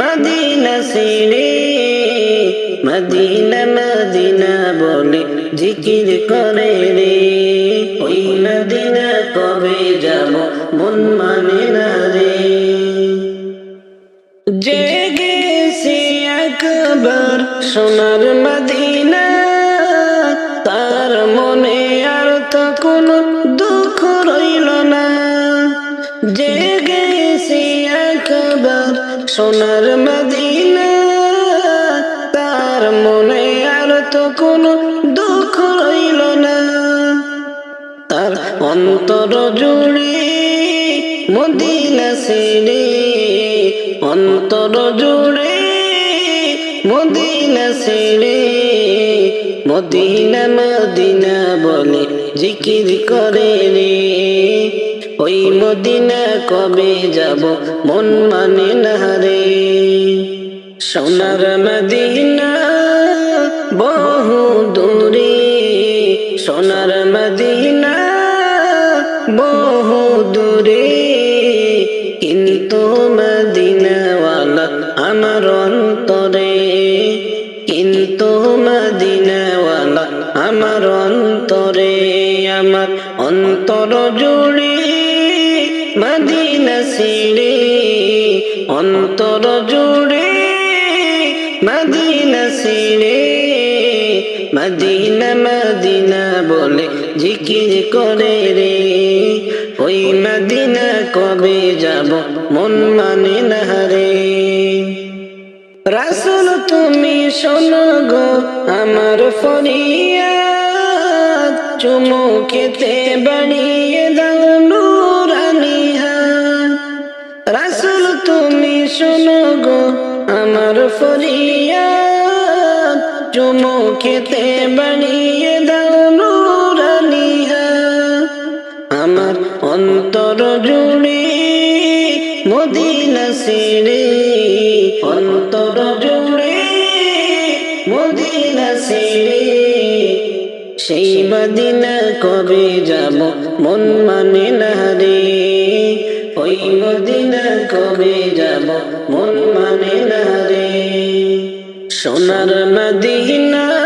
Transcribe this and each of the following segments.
Medina সিঁড়ি Medina Medina বলে জিকির করে রে। ওই মদিনা কবে যাব মন মানে না রে। জেগেছি একবার সোনার মদিনা, তার মনে আর তো কোনো সোনার মদিনা, তার মনে আর তো কোনো দুঃখ রইল না। তার অন্তর জুড়ে মদিনা সিঁড়ি, অন্তর জুড়ে মদিনা সিঁড়ি, মদিনা মদিনা বলে জিকির করে রে। ওই মদিনা কবে যাব? মন মানে না রে। সোনার মদিনা বহু দূরে। সোনার মদিনা বহু দূরে। কিন্তু মদিনাওয়ালা আমার অন্তরে। কিন্তু মদিনাওয়ালা আমার অন্তরে। আমার অন্তর জুড়ে মদিনা সিঁড়ি, অন্তর জুড়ে মদিনা সিঁড়ি, মদিনা মদিনা বলে জিকির করে রে। ওই মদিনা কবে যাব মন মানে না রে। রাসুল তুমি শোনো গো আমার ফরিয়াদ, চুমুকেতে বাড়িয়ে দাও চুমুকেতে বাড়িয়ে দাও নুরানি হাত আমার অন্তর জুড়ে মদিনা সিঁড়ি। অন্তর জুড়ে মদিনা সিঁড়ি। সেই মদিনা কবে যাব মন মানে না রে। ওই মদিনা কবে যাব মন মানে না রে। সোনার মদিনা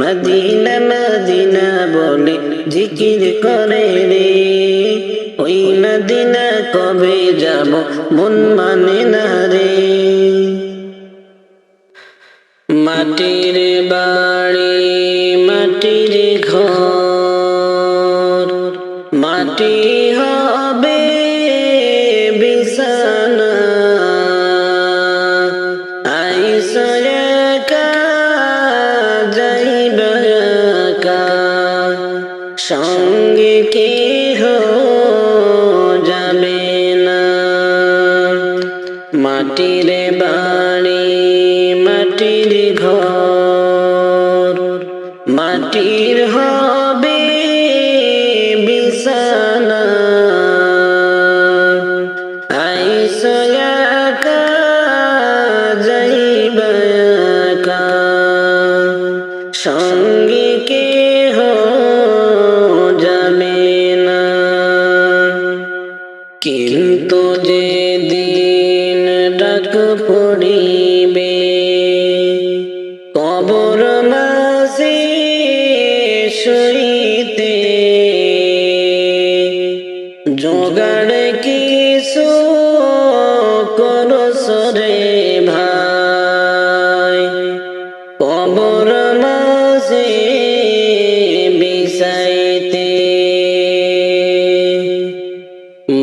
মদিনা মদিনা বলে জিকির করে রে। ওই মদিনা কবে যাব মন মানে না রে। সঙ্গে কেহ যাবে না। মাটির বাড়ি মাটির ঘর মাটির হবে বিছানা। আইসয়াকা যাইবাকা বছরে ভাই কবর মাঝে বিষাইতে।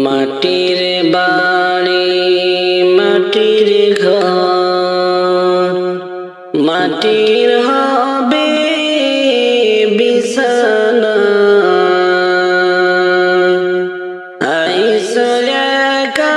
মাটির বাড়ি মাটির ঘর মাটির হবে বিছানা। আইসলে কা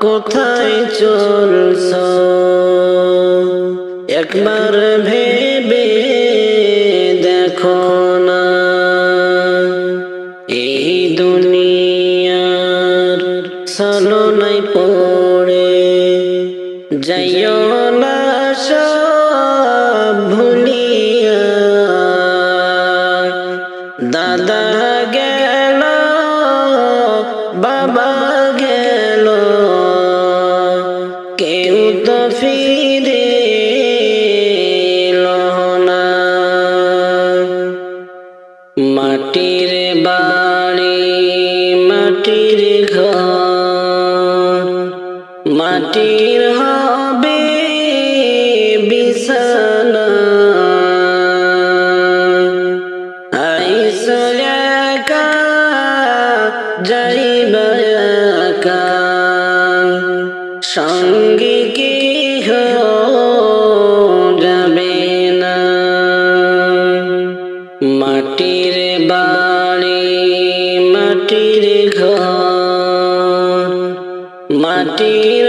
কোথায় চলছ? একবার ভে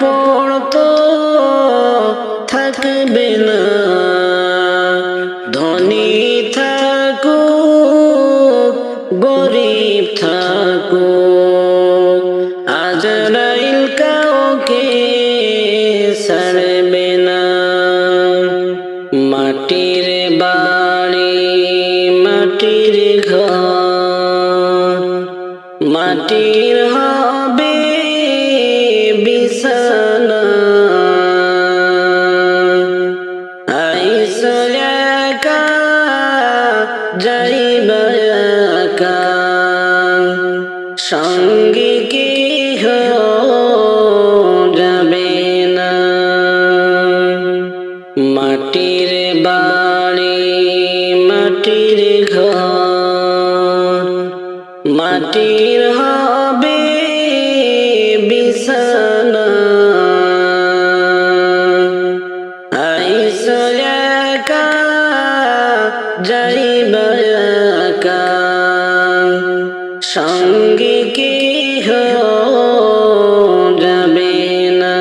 পড়তো থাকবে না। মাটির হবে বিছানা। আইসো একা, যাইবা একা। সঙ্গে কি যাবে না।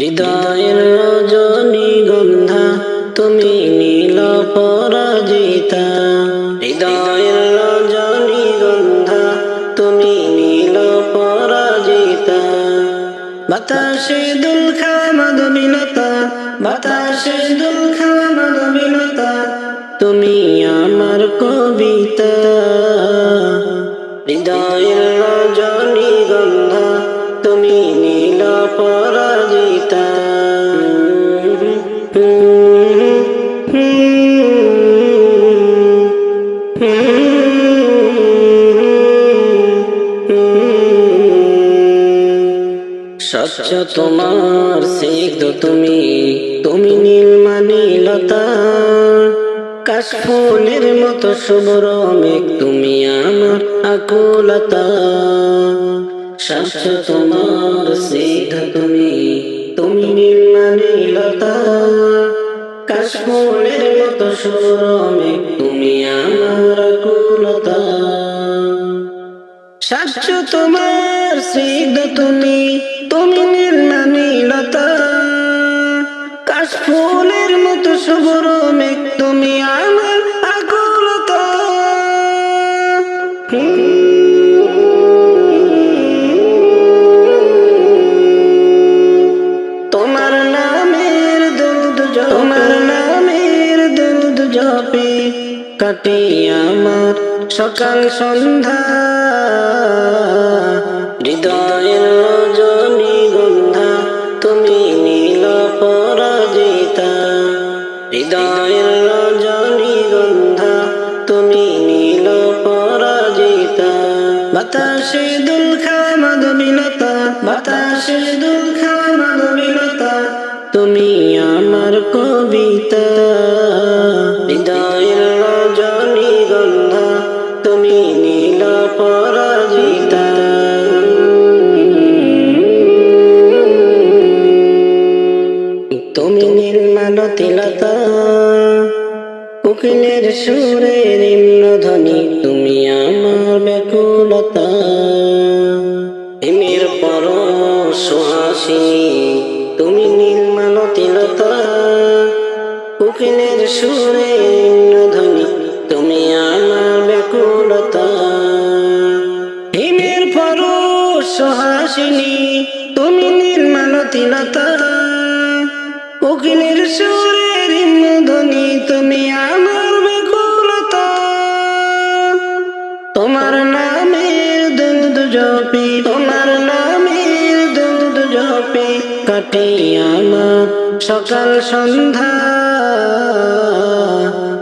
হৃদয়ের রজনী গন্ধা, তুমি নীল পরাজিতা। বাতাসে দুল খামাদ বিনতা বাতাসে দুল খামাদ বিনতা তুমি আমার কবিতা। হৃদয়ের রজনী গন্ধা তুমি নীল পরাজিতা। স্বচ্ছ তোমার সিদ্ধ তুমি। তুমি নীলমানীলতা, কাশফুলের মতো শুভ্র মেঘ তুমি আমার আকুলতা। স্বচ্ছ তোমার সিদ্ধ তুমি। তুমি নীলমানীলতা, কাশফুলের মতো শুভ্র মেঘ তুমি আমার সাচ্য তোমার সিদ্ধ তুমি তুমি নির্মাণীলতা কাশ ফুলের মতো শুভ্র তুমি আমার আকুলতা। তোমার নামের দুধ তোমার নামের দুধ আমার সকাল সন্ধ্যা। হৃদয়ের রজনী তুমি নীল পরাজিতা। হৃদয়ের রজনী গন্ধা, তুমি নীল পরাজিতা। বাতাসে দুল খামাদ বিনতা বাতাসে দুল খামাদ বিনতা তুমি আমার কবিতা। হৃদয়ের রজনী তুমি নীল পরাজিতা। কোকিলের সুরে নিম্ন ধ্বনি সকাল সন্ধ্যা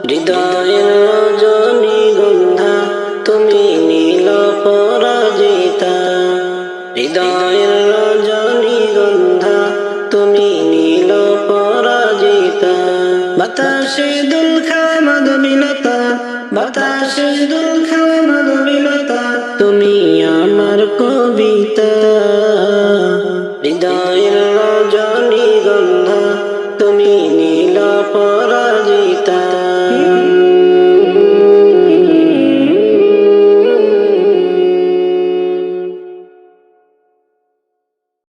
হৃদয়ের রজনী গন্ধা, তুমি নীল পরাজিতা। হৃদয়ের রজনী গন্ধা, তুমি নীল পরাজিতা। বাতাসে দুল খামাদ বিনতা বাতাসে দুল বিনতা তুমি আমার কবিতা। হৃদয়ের তুমি নীল পরাজিতা।